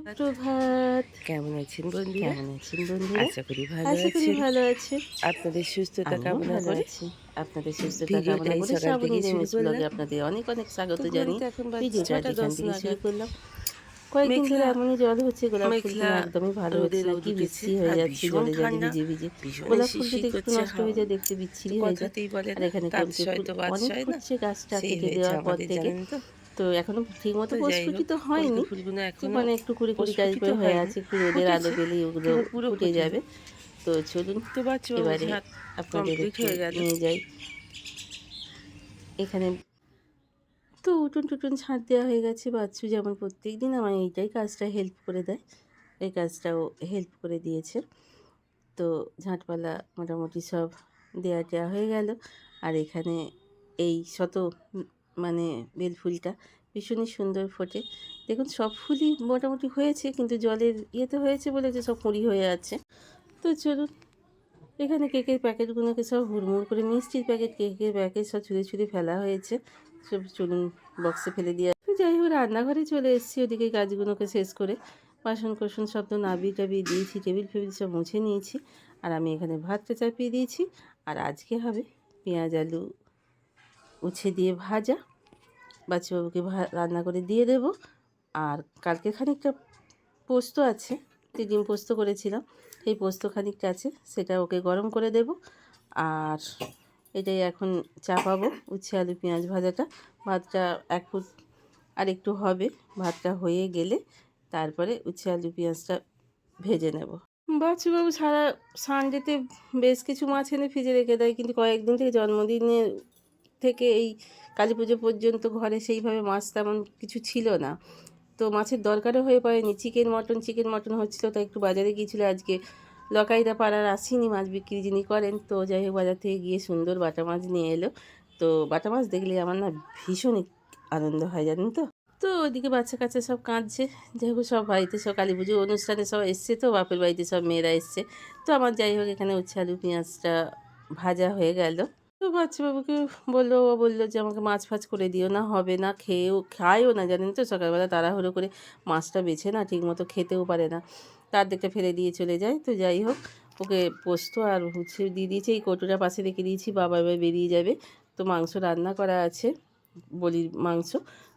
সুপ্রভাত। কেমন আছেন বন্ধুরা? কেমন আছেন বন্ধুরা? আশা করি ভালো আছেন। ভালো আছে। আপনাদের সুস্থতা কামনা করে আপনাদের সুস্থতা কামনা করে সকাল থেকে শুরু। ব্লগে আপনাদের অনেক অনেক স্বাগত জানি এখন ভিডিওটা যেখান থেকে শুরু করলাম। কয়েকদিন ধরে এমনই জল হচ্ছে গোলাপ ফুল একদমই ভালো হচ্ছে না। কি বিচ্ছিরি হয়ে যাচ্ছে জলে জলে ভিজে ভিজে। গোলাপ ফুল যদি একটু নষ্ট হয়ে যায় দেখতে বিচ্ছিরি হয়ে যায়। আর এখানে অনেক। ফুটছে গাছটা কেটে দেওয়ার পর থেকে। তো এখনও ঠিক মতো তো প্রস্ফুটিত হয়নি। মানে একটু কুড়ি কুড়ি প্রস্ফুটিত করে হয়ে আছে একটু রোদের আলো পেলেই ওগুলো পুরো ফুটে যাবে। তো চলুন এবারে আপনাদের গেল। নিয়ে যাই। এখানে তো উঠুন টুটুন ছাড় দেওয়া হয়ে গেছে বাচ্চু যেমন প্রত্যেক দিন আমার এইটাই কাজটা হেল্প করে দেয়। এই কাজটাও হেল্প করে দিয়েছে। তো ঝাঁটপালা মোটামুটি সব দেওয়া টেওয়া হয়ে গেল। আর এখানে এই শত মানে বেলফুলটা ভীষণই সুন্দর ফোটে। দেখুন, সব ফুলই মোটামুটি হয়েছে, কিন্তু জলের ইয়েতে হয়েছে বলে যে সব কুঁড়ি হয়ে আছে। তো চলুন, এখানে কেকের প্যাকেটগুলোকে সব হুড়মুড় করে, মিষ্টির প্যাকেট, কেকের প্যাকেট সব ছুঁড়ে ছুঁড়ে ফেলা হয়েছে। সব চলুন বক্সে ফেলে দিয়ে তো যাই হোক, রান্নাঘরে চলে এসেছি, ওদিকে কাজগুলোকে শেষ করে। বাসন কোসন সব তো নাবি টাবি দিয়েছি, টেবিল ফেবিল সব মুছে নিয়েছি। আর আমি এখানে ভাতটা চাপিয়ে দিয়েছি। আর আজকে হবে পেঁয়াজ আলু উছে দিয়ে ভাজা। বাচ্চাবাবুকে রান্না করে দিয়ে দেব। আর কালকে খানিকটা পোস্ত আছে ডিম পোস্ত করেছিলাম। সেই পোস্ত খানিকটা আছে, সেটা ওকে গরম করে দেব। আর এটাই এখন চাপাবো, উচ্ছে আলু পেঁয়াজ ভাজাটা। ভাতটা এক ফুট আর একটু হবে, ভাতটা হয়ে গেলে তারপরে উচ্ছে আলু পেঁয়াজটা ভেজে নেব। বাচ্চুবাবু সারা সানডেতে বেশ কিছু মাছ এনে ফ্রিজে রেখে দেয়, কিন্তু কয়েকদিন থেকে জন্মদিনের থেকে এই কালী পুজো পর্যন্ত ঘরে সেইভাবে মাছ তেমন কিছু ছিল না। তো মাছের দরকারও হয়ে পড়েনি। চিকেন, মটন চিকেন, মটন হচ্ছিল, তাই একটু বাজারে গিয়েছিল। আজকে লকাইদা পাড়ার আসেনি মাছ বিক্রি যিনি করেন, তো যাই হোক বাজার থেকে গিয়ে সুন্দর বাটা মাছ নিয়ে এলো। তো বাটা মাছ দেখলে আমার না ভীষণ আনন্দ হয়, জানেন তো? তো ওইদিকে বাচ্চা কাচ্চা সব কাঁদছে। যাই হোক সব বাড়িতে সব কালী পুজো অনুষ্ঠানে সব এসছে তো, বাপের বাড়িতে সব মেয়েরা এসছে। তো আমার যাই হোক এখানে উচ্ছে আলু, পেঁয়াজটা ভাজা হয়ে গেল। তো বাচ্চাবাবুকে বলল, ও বলল যে আমাকে মাছ ফাছ করে দিও, না হবে না, খেয়েও, খায়ও না, জানেন তো, সকালবেলা তাড়াহুড়ো করে মাছটা বেছে না ঠিক মতো খেতেও পারে না। তার দিকটা ফেলে দিয়ে চলে যায়, তো যাই হোক, ওকে পোস্ত আর হচ্ছে দিয়ে দিয়েছি, এই কৌটোটা পাশে রেখে দিয়েছি, বাবা এবার বেরিয়ে যাবে। তো মাংস রান্না করা আছে, বলির মাংস,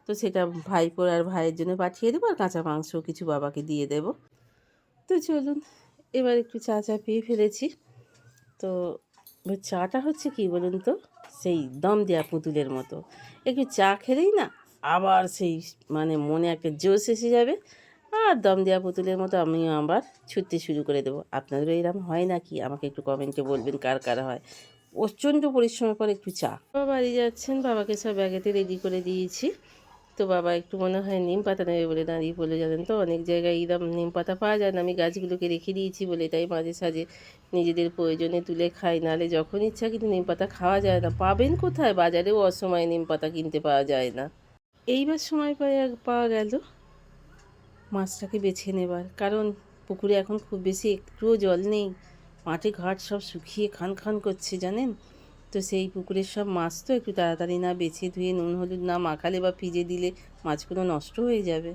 তো সেটা ভাইপোর আর ভাইয়ের জন্য পাঠিয়ে দেবো, আর কাঁচা মাংস কিছু বাবাকে দিয়ে দেবো। তো চলুন, এবার একটু চা চা পেয়ে ফেলেছি। তো চাটা হচ্ছে কি বলুন তো? সেই দম দেওয়া পুতুলের মতো। একটু চা খেলেই না আবার সেই মানে মনে একটা জোশ এসে যাবে। আর দম দেওয়া পুতুলের মতো আমিও আবার ছুটতে শুরু করে দেবো। আপনাদেরও এরকম হয় নাকি? আমাকে একটু কমেন্টে বলবেন কার কার হয়। প্রচণ্ড পরিশ্রমের পর একটু চা। বাবা বাড়ি যাচ্ছেন, বাবাকে সব ব্যাগেতে রেডি করে দিয়েছি। তো বাবা একটু মনে হয় নিম পাতা নেবে বলে দাঁড়িয়ে পড়লে, জানেন তো? অনেক জায়গায় এরকম নিম পাতা পাওয়া যায় না। আমি গাছগুলোকে রেখে দিয়েছি বলে তাই মাঝে সাঝে নিজেদের প্রয়োজনে তুলে খাই। নাহলে যখন ইচ্ছা কিন্তু নিম পাতা খাওয়া যায় না। পাবেন কোথায়? বাজারেও অসময়ে নিম পাতা কিনতে পাওয়া যায় না। এইবার সময় পাই পাওয়া গেল। মাছটাকে বেছে নেবার। কারণ পুকুরে এখন খুব বেশি একটুও জল নেই। মাঠে ঘাট সব শুকিয়ে খান খান করছে, জানেন? তো সেই পুকুরের সব মাছ তো একটু তাড়াতাড়ি না বেছে ধুয়ে নুন, হলুদ না মাখালে বা ফ্রিজে দিলে মাছগুলো নষ্ট হয়ে যাবে।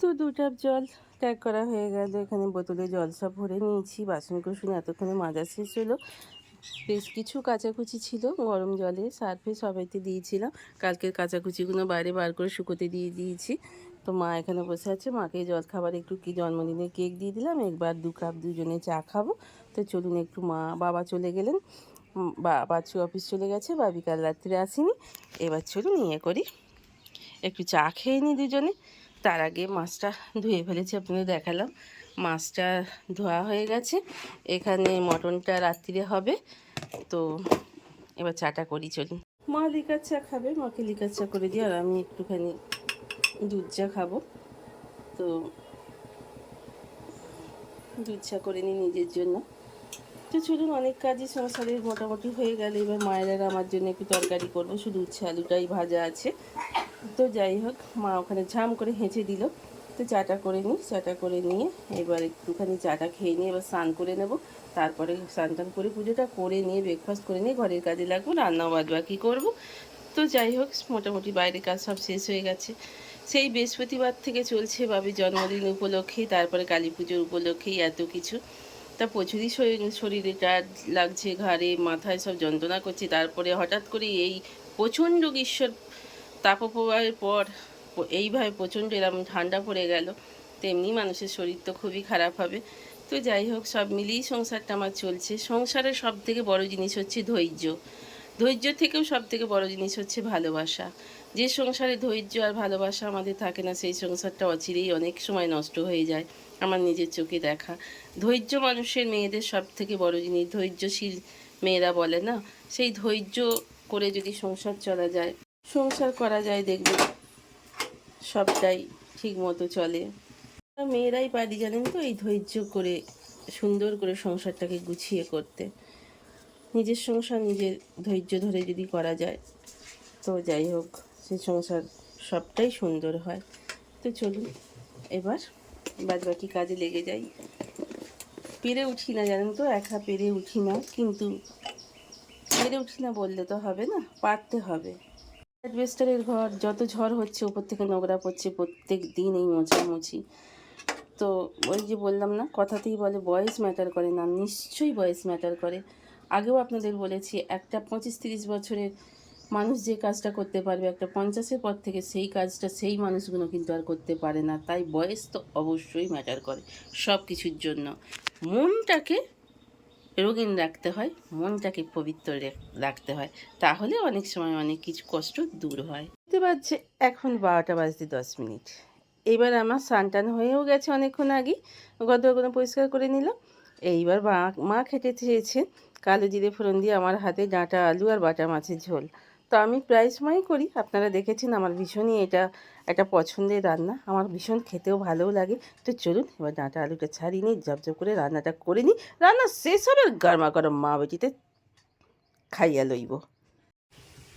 তো দু টাপ জল ট্যাগ করা হয়ে গেল। এখানে বোতলে জল সব ভরে নিয়েছি। বাসন কুসুন এতক্ষণে মাজা শেষ হলো। বেশ কিছু কাচাকুচি ছিল, গরম জলে সার্ফে সবাইতে দিয়েছিলাম। কালকের কাচাকুচিগুলো বাইরে বার করে শুকোতে দিয়ে দিয়েছি। তো মা এখানে বসে আছে। মাকে জল খাবার একটু কি জন্মদিনে কেক দিয়ে দিলাম। একবার দু কাপ দুজনে চা খাব। তো চলুন একটু মা, বাবা চলে গেলেন। বা বাচ্চু অফিস চলে গেছে, বা বিকাল রাত্রে আসেনি। এবার চলুন ইয়ে করি। একটু চা খেয়ে নিই দুজনে। তার আগে মাছটা ধুয়ে ফেলেছি, আপনাদের দেখালাম। মাছটা ধোয়া হয়ে গেছে। এখানে মটনটা রাত্রিরে হবে। তো এবার চাটা করি, চলুন। মা লিকার চা খাবে, মাকে লিকার চা করে দিই, আর আমি একটুখানি দুধ চা খাব। তো দুধ চা করে নিই নিজের জন্য। তো চলুন অনেক কাজই সংসারের মোটামুটি হয়ে গেল। এবার মায়েরা আমার জন্য একটু তরকারি করব। শুধু উচ্ছে আলুটাই ভাজা আছে। তো যাই হোক, মা ওখানে ঝাম করে হেঁচে দিল। তো চাটা করে নিই, চাটা করে নিয়ে এবার একটুখানি চাটা খেয়ে নিয়ে এবার স্নান করে নেব। তারপরে স্নান টান করে পুজোটা করে নিয়ে ব্রেকফাস্ট করে নিয়ে ঘরের কাজে লাগবো রান্নাও বাদ বাকি করব। তো যাই হোক, মোটামুটি বাইরের কাজ সব শেষ হয়ে গেছে। সেই বৃহস্পতিবার থেকে চলছে বাবির জন্মদিন উপলক্ষে, তারপরে কালী পুজোর উপলক্ষেই এত কিছু। তা প্রচুরই শরীর, শরীরে টায়ার্ড লাগছে, ঘাড়ে, মাথায় সব যন্ত্রণা করছে। তারপরে হঠাৎ করে এই প্রচণ্ড গ্রীষ্মর তাপপ্রবাহের পর এইভাবে প্রচণ্ড এরকম ঠান্ডা পড়ে গেল। তেমনি মানুষের শরীর তো খুবই খারাপ হবে। তো যাই হোক, সব মিলিয়েই সংসারটা আমার চলছে। সংসারের সব থেকে বড় জিনিস হচ্ছে ধৈর্য। ধৈর্য থেকেও সব থেকে বড় জিনিস হচ্ছে ভালোবাসা। যে সংসারে ধৈর্য আর ভালোবাসা আমাদের থাকে না, সেই সংসারটা অচিরেই অনেক সময় নষ্ট হয়ে যায়। আমার নিজের চোখে দেখা। ধৈর্য মানুষের মেয়েদের সব থেকে বড় জিনিস। ধৈর্যশীল মেয়েরা বলে না? সেই ধৈর্য করে যদি সংসার চলা যায়, সংসার করা যায় দেখবে সবটাই ঠিক মতো চলে। মেয়েরাই পারি জানেন তো এই ধৈর্য করে, সুন্দর করে সংসারটাকে গুছিয়ে করতে। নিজের সংসার নিজের ধৈর্য ধরে যদি করা যায়, তো যাই হোক, সে সংসার সবটাই সুন্দর হয়। তো চলুন, এবার বাদ বাকি কাজে লেগে যাই, পেরে উঠি না জানেন তো, একা পেরে উঠি না, কিন্তু পেরে উঠি না বললে তো হবে না, পারতে হবে। অ্যাডভেস্টারের ঘর, যত ঝড় হচ্ছে, উপর থেকে নোংরা পড়ছে, প্রত্যেক দিন এই মোছামুছি। তো ওই যে বললাম না, কথাতেই বলে, বয়স ম্যাটার করে না, নিশ্চয়ই বয়স ম্যাটার করে। আগেও আপনাদের বলেছি, একটা পঁচিশ তিরিশ বছরের মানুষ যে কাজটা করতে পারবে, একটা পঞ্চাশের পর থেকে সেই কাজটা সেই মানুষগুলো কিন্তু আর করতে পারে না। তাই বয়স তো অবশ্যই ম্যাটার করে সব কিছুর জন্য। মনটাকে রঙিন রাখতে হয়, মনটাকে পবিত্র রাখতে হয়। তাহলে অনেক সময় অনেক কিছু কষ্ট দূর হয়। বুঝতে পারছে? এখন বারোটা বাজতে দশ মিনিট। এইবার আমার সানটান হয়েও গেছে অনেকক্ষণ আগে। গদগুলো পরিষ্কার করে নিলাম। এইবার মা মা খেতে চেয়েছে। কালো জিরে ফোড়ন দিয়ে আমার হাতে ডাঁটা আলু আর বাটা মাছের ঝোল। তো আমি প্রায় সময়ই করি। আপনারা দেখেছেন আমার ভীষণই এটা একটা পছন্দের রান্না। আমার ভীষণ খেতেও ভালোও লাগে। তো চলুন এবার ডাঁটা আলুটা ছাড়িয়ে নিই জবজব করে রান্নাটা করে নিই। রান্না শেষ হবে গরমা গরম মা বেটিতে খাইয়া লইব।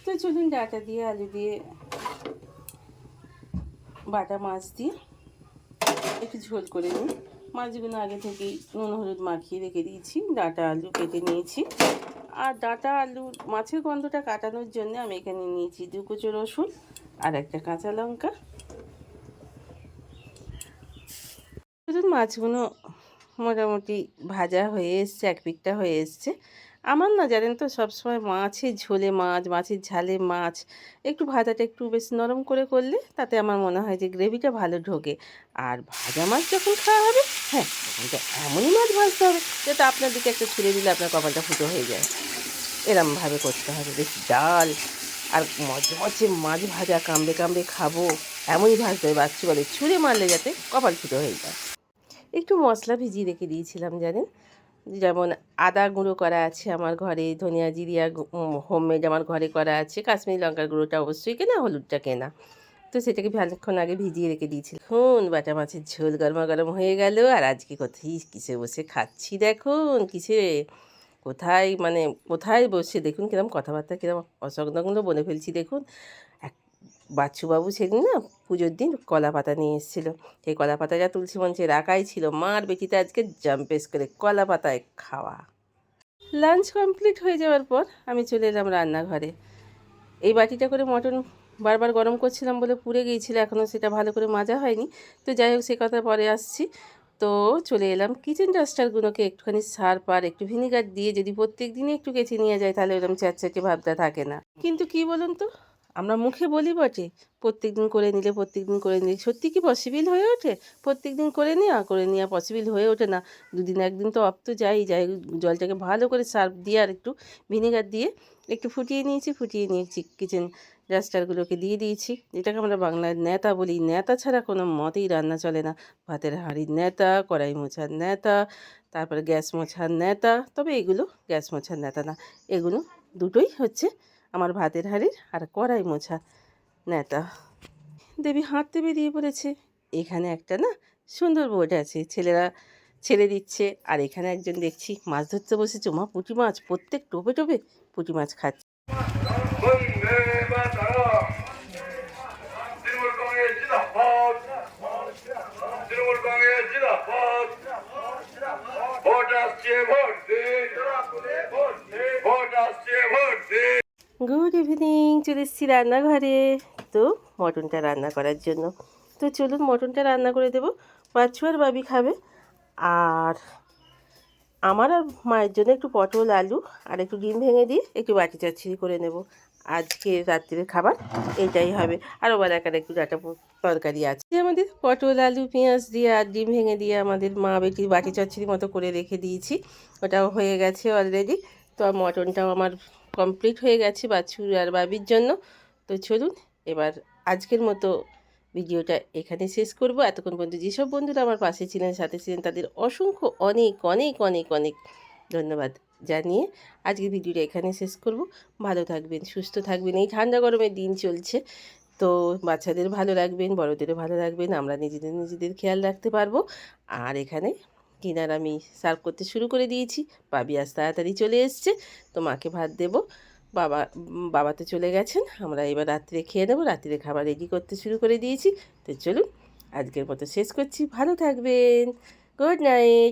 তো চলুন ডাঁটা দিয়ে, আলু দিয়ে, বাটা মাছ দিয়ে একটু ঝোল করে নিই। মাছগুলো আগে থেকেই নুন, হলুদ মাখিয়ে রেখে দিয়েছি। ডাঁটা আলু কেটে নিয়েছি। আর ডাঁটা আলু, মাছের গন্ধটা কাটানোর জন্য আমি এখানে নিয়েছি দু কুচো রসুন আর একটা কাঁচা লঙ্কা। মাছগুলো মোটামুটি ভাজা হয়ে এসছে, এক পিকটা হয়ে এসছে। আমার না জানেন তো সবসময় মাছের ঝোলে মাছ, মাছের ঝালে মাছ, একটু ভাজাটা একটু বেশ নরম করে করলে তাতে আমার মনে হয় যে গ্রেভিটা ভালো ঢোকে। আর ভাজা মাছ যখন খাওয়া হবে হ্যাঁ তখন তো এমনই মাছ ভাজতে হবে যাতে আপনার দিকে একটা ছুঁড়ে দিলে আপনার কপালটা ফুটো হয়ে যায়। এরমভাবে করতে হবে, বেশ ডাল আর মজা, মজে মাছ ভাজা কামড়ে কামড়ে খাব, এমনই ভাজতে হবে, বাচ্চু বলে ছুঁড়ে মারলে যাতে কপাল ফুটো হয়ে যায়। একটু মশলা ভিজিয়ে রেখে দিয়েছিলাম জানেন যেমন আদা গুঁড়ো করা আছে আমার ঘরে, ধনিয়া জিরিয়া হোমমেড আমার ঘরে করা আছে। কাশ্মীরি লঙ্কার গুঁড়োটা অবশ্যই কেনা, হলুদটা কেনা। তো সেটাকে ভালোক্ষণ আগে ভিজিয়ে রেখে দিয়েছি খুন বাটা মাছের ঝোল গরমা গরম হয়ে গেল। আর আজকে কোথায়, কিসে বসে খাচ্ছি দেখুন, কিসে? কোথায় মানে কোথায় বসে? দেখুন কিরম কথাবার্তা, কিরম অসংলগ্ন বলে ফেলছি, দেখুন। এক বাচ্চুবাবু সেদিন না পুজোর দিন কলা পাতা নিয়ে এসেছিল। সেই কলা পাতা যা তুলসী মঞ্চে রাখাই ছিল। মার বেটিতে আজকে জাম্পেস করে কলা পাতায় খাওয়া। লাঞ্চ কমপ্লিট হয়ে যাওয়ার পর আমি চলে এলাম রান্নাঘরে। এই বাটিটা করে মটন বারবার গরম করছিলাম বলে পুড়ে গিয়েছিল এখনও সেটা ভালো করে মাজা হয়নি। তো যাই হোক, সে কথা পরে আসছি। তো চলে এলাম কিচেন ডাস্টারগুলোকে একটুখানি সার্প আর একটু ভিনিগার দিয়ে যদি প্রত্যেক দিনই একটু কেচে নিয়ে যায়, তাহলে ওরকম চ্যাটচ্যাটে ভাবটা থাকে না। কিন্তু কি বলুন তো? আমরা মুখে বলি বটে প্রত্যেক দিন করে নিলে প্রত্যেক দিন করে নিলে। সত্যি কি পসিবল হয়ে ওঠে? প্রত্যেক দিন করে নেওয়া করে নেওয়া পসিবল হয়ে ওঠে না। দুদিন একদিন তো অপ তো যাই যাই জলটাকে ভালো করে সার্ফ দিয়ে আর একটু ভিনেগার দিয়ে একটু ফুটিয়ে নিয়েছি ফুটিয়ে নিয়েছি কিচেন ডাস্টারগুলোকে দিয়ে দিয়েছি। যেটাকে আমরা বাংলায় নেতা বলি। নেতা ছাড়া কোনো মতেই রান্না চলে না। ভাতের হাঁড়ির নেতা কড়াই মোছার নেতা তারপরে গ্যাস মোছার নেতা তবে এগুলো গ্যাস মোছার নেতা না। এগুলো দুটোই হচ্ছে আমার ভাতের হাঁড়ির আর কড়াই মোছা। নেতা দেবী হাঁটতে বেরিয়ে পড়েছে। এখানে একটা না সুন্দর বোট আছে, ছেলেরা ছেড়ে দিচ্ছে। আর এখানে একজন দেখছি মাছ ধরতে বসেছে। মা পুঁটি মাছ, প্রত্যেক টোপে টোপে পুঁটি মাছ খাচ্ছে। এসেছি রান্নাঘরে। তো মটনটা রান্না করার জন্য। তো চলুন মটনটা রান্না করে দেবো। বাচ্চু বাবি খাবে। আর আমার আর মায়ের জন্য একটু পটল, আলু আর একটু ডিম ভেঙে দিয়ে একটু বাটি চচ্চড়ি করে নেব। আজকে রাত্রের খাবার এটাই হবে। আর ওবার একার একটু ডাটা তরকারি আছে। আমাদের পটল, আলু, পেঁয়াজ দিয়ে আর ডিম ভেঙে দিয়ে আমাদের মা বেটির বাটি চচ্চড়ি মতো করে রেখে দিয়েছি। ওটাও হয়ে গেছে অলরেডি তো মটনটাও আমার কমপ্লিট হয়ে গেছে বাছুর আর বাবির জন্য। তো চলুন, এবার আজকের মতো ভিডিওটা এখানে শেষ করব। এতক্ষণ পর্যন্ত যেসব বন্ধুরা আমার পাশে ছিলেন, সাথে ছিলেন, তাদের অসংখ্য অনেক অনেক অনেক অনেক ধন্যবাদ জানিয়ে আজকের ভিডিওটা এখানে শেষ করব। ভালো থাকবেন, সুস্থ থাকবেন। এই ঠান্ডা গরমের দিন চলছে। তো বাচ্চাদের ভালো রাখবেন, বড়দেরও ভালো রাখবেন। আমরা নিজেদের নিজেদের খেয়াল রাখতে পারব। আর এখানে ডিনার আমি সার্ভ করতে শুরু করে দিয়েছি। বাবি আজ তাড়াতাড়ি চলে এসছে, তো মাকে ভাত দেবো। বাবা বাবা তো চলে গেছেন, আমরা এবার রাত্রে খেয়ে নেব, রাত্রে খাবার রেডি করতে শুরু করে দিয়েছি। তো চলুন, আজকের মতো শেষ করছি। ভালো থাকবেন। Good night